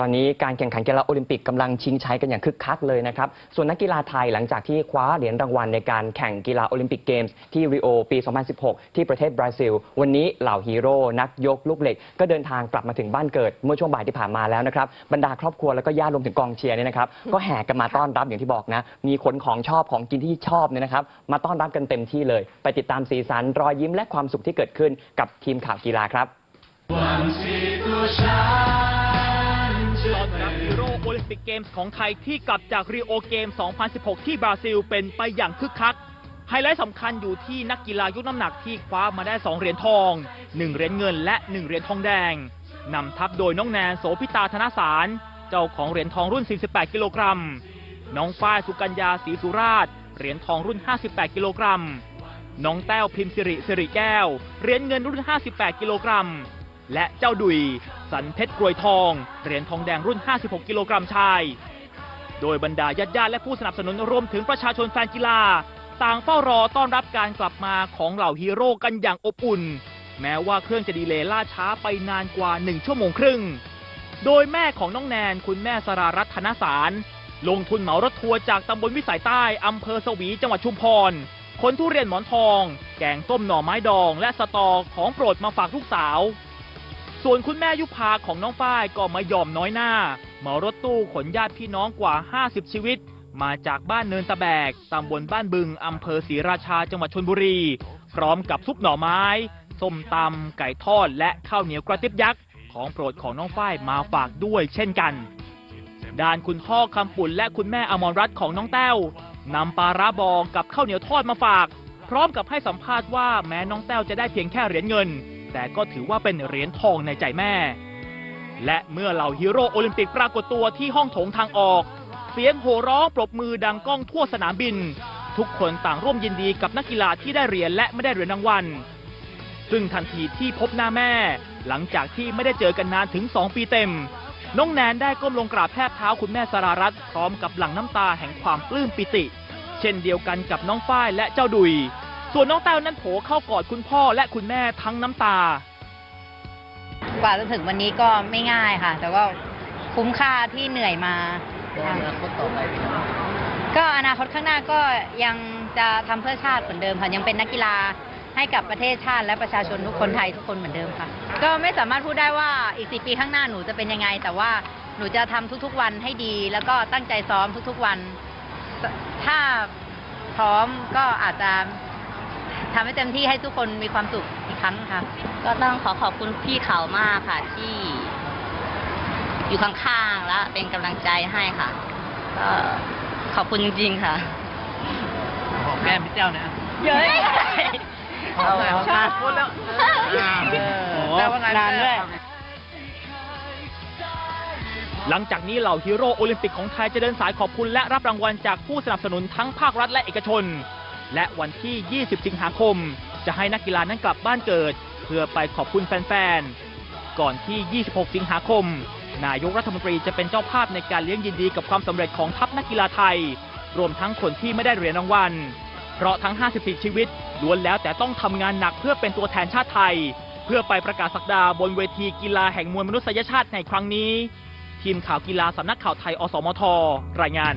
ตอนนี้การแข่งขันกีฬาโอลิมปิกกำลังชิงชัยกันอย่างคึกคักเลยนะครับ ส่วนนักกีฬาไทยหลังจากที่คว้าเหรียญรางวัลในการแข่งกีฬาโอลิมปิกเกมส์ที่ริโอปี 2016 ที่ประเทศบราซิล วันนี้เหล่าฮีโร่นักยกลูกเหล็ก ก็เดินทางกลับมาถึงบ้านเกิด เมื่อช่วงบ่ายที่ผ่านมาแล้วนะครับ บรรดาครอบครัวแล้วก็ญาติรวมถึงกองเชียร์เนี่ยนะครับ ก็แห่กันมาต้อนรับอย่างที่บอกนะ มีขนของชอบของกินที่ชอบเนี่ยนะครับ มาต้อนรับกันเต็มที่เลย ไปติดตามสีสันรอยยิ้มและความสุขที่เกิดขึ้นกับทีมข่าวกีฬาครับ ปิกเกมส์ของไทยที่กลับจากรีโอเกม 2016 ที่บราซิลเป็นไปอย่างคึกคัก ไฮไลท์สำคัญอยู่ที่นักกีฬายกน้ำหนักที่คว้ามาได้ 2 เหรียญทอง 1 เหรียญเงินและ 1 เหรียญทองแดง นำทัพโดยน้องแนนโสพิตาธนสาร เจ้าของเหรียญทองรุ่น 48 กิโลกรัม น้องฝ้ายสุกัญญาศรีสุราช เหรียญทองรุ่น 58 กิโลกรัม น้องแต้วพิมพ์สิริสิริแก้ว เหรียญเงินรุ่น 58 กิโลกรัม และเจ้าดุย สันเพชรกรวยทอง เหรียญทองแดงรุ่น 56 กิโลกรัมชาย โดยบรรดาญาติญาติและผู้สนับสนุนรวมถึงประชาชนแฟนกีฬา ต่างเฝ้ารอต้อนรับการกลับมาของเหล่าฮีโร่กันอย่างอบอุ่น แม้ว่าเครื่องจะดีเลย์ล่าช้าไปนานกว่า 1 ชั่วโมงครึ่ง โดยแม่ของน้องแนนคุณแม่สรารัตน์ธนสาร ลงทุนเหมารถทัวร์จากตำบลวิสัยใต้อำเภอสวีจังหวัดชุมพรขนทุเรียนหมอนทอง แกงส้มหน่อไม้ดอง และสตอของโปรดมาฝากลูกสาว ส่วนคุณแม่ยุพาของน้องฝ้ายก็ไม่ยอมน้อยหน้าเหมารถตู้ขนญาติพี่น้องกว่า 50 ชีวิต มาจากบ้านเนินตะแบกตำบลบ้านบึงอำเภอศรีราชาจังหวัดชนบุรี พร้อมกับซุปหน่อไม้ส้มตำไก่ทอดและข้าวเหนียวกระติบยักษ์ของโปรดของน้องฝ้ายมาฝากด้วยเช่นกัน ด้านคุณพ่อคำปุ่นและคุณแม่อมรรัตน์ของน้องแต้วนำปลาร้าบองกับข้าวเหนียวทอดมาฝาก พร้อมกับให้สัมภาษณ์ว่าแม้น้องแต้วจะได้เพียงแค่เหรียญเงิน แต่ก็ถือว่าเป็นเหรียญทองในใจแม่ และเมื่อเหล่าฮีโร่โอลิมปิกปรากฏตัวที่ห้องโถงทางออก เสียงโห่ร้องปรบมือดังก้องทั่วสนามบิน ทุกคนต่างร่วมยินดีกับนักกีฬาที่ได้เหรียญและไม่ได้เหรียญรางวัล ซึ่งทันทีที่พบหน้าแม่ หลังจากที่ไม่ได้เจอกันนานถึง 2 ปีเต็ม น้องแนนได้ก้มลงกราบแทบเท้าคุณแม่สรารัตน์พร้อมกับหลั่งน้ำตาแห่งความปลื้มปิติ เช่นเดียวกันกับน้องฝ้ายและเจ้าดุย ส่วนน้องแต้วนั้นโผเข้ากอดคุณพ่อและคุณแม่ทั้งน้ำตา กว่าจะถึงวันนี้ก็ไม่ง่ายค่ะ แต่ว่าคุ้มค่าที่เหนื่อยมาอนาคตต่อไปก็อนาคตข้างหน้าก็ยังจะทำเพื่อชาติเหมือนเดิมค่ะ ยังเป็นนักกีฬาให้กับประเทศชาติและประชาชนทุกคนไทยทุกคนเหมือนเดิมค่ะ ก็ไม่สามารถพูดได้ว่าอีกสิปีข้างหน้าหนูจะเป็นยังไง แต่ว่าหนูจะทำทุกๆวันให้ดี แล้วก็ตั้งใจซ้อมทุกๆวัน ถ้าพร้อมก็อาจจะ ทำให้เต็มที่ให้ทุกคนมีความสุขอีกครั้งค่ะก็ต้องขอขอบคุณพี่เขามากค่ะ ที่ อยู่ข้างๆและเป็นกำลังใจให้ค่ะ ก็ขอบคุณจริงๆค่ะของแก้มพี่เจ้านะเยอะเอาหน่อยเอาหน่อยพูดแล้วแต่ว่านานด้วย หลังจากนี้เหล่าฮีโร่โอลิมปิกของไทยจะเดินสายขอบคุณและรับรางวัลจากผู้สนับสนุนทั้งภาครัฐและเอกชน และวันที่ 20 สิงหาคม จะให้นักกีฬานั้นกลับบ้านเกิด เพื่อไปขอบคุณแฟนๆ ก่อนที่ 26 สิงหาคม นายกรัฐมนตรีจะเป็นเจ้าภาพในการเลี้ยงยินดีกับความสำเร็จของทัพนักกีฬาไทย รวมทั้งคนที่ไม่ได้เหรียญรางวัล เพราะทั้ง 54 ชีวิตล้วนแล้วแต่ต้องทำงานหนักเพื่อเป็นตัวแทนชาติไทย เพื่อไปประกาศสักดาบนเวทีกีฬาแห่งมวลมนุษยชาติในครั้งนี้ ทีมข่าวกีฬาสำนักข่าวไทย อสมท รายงาน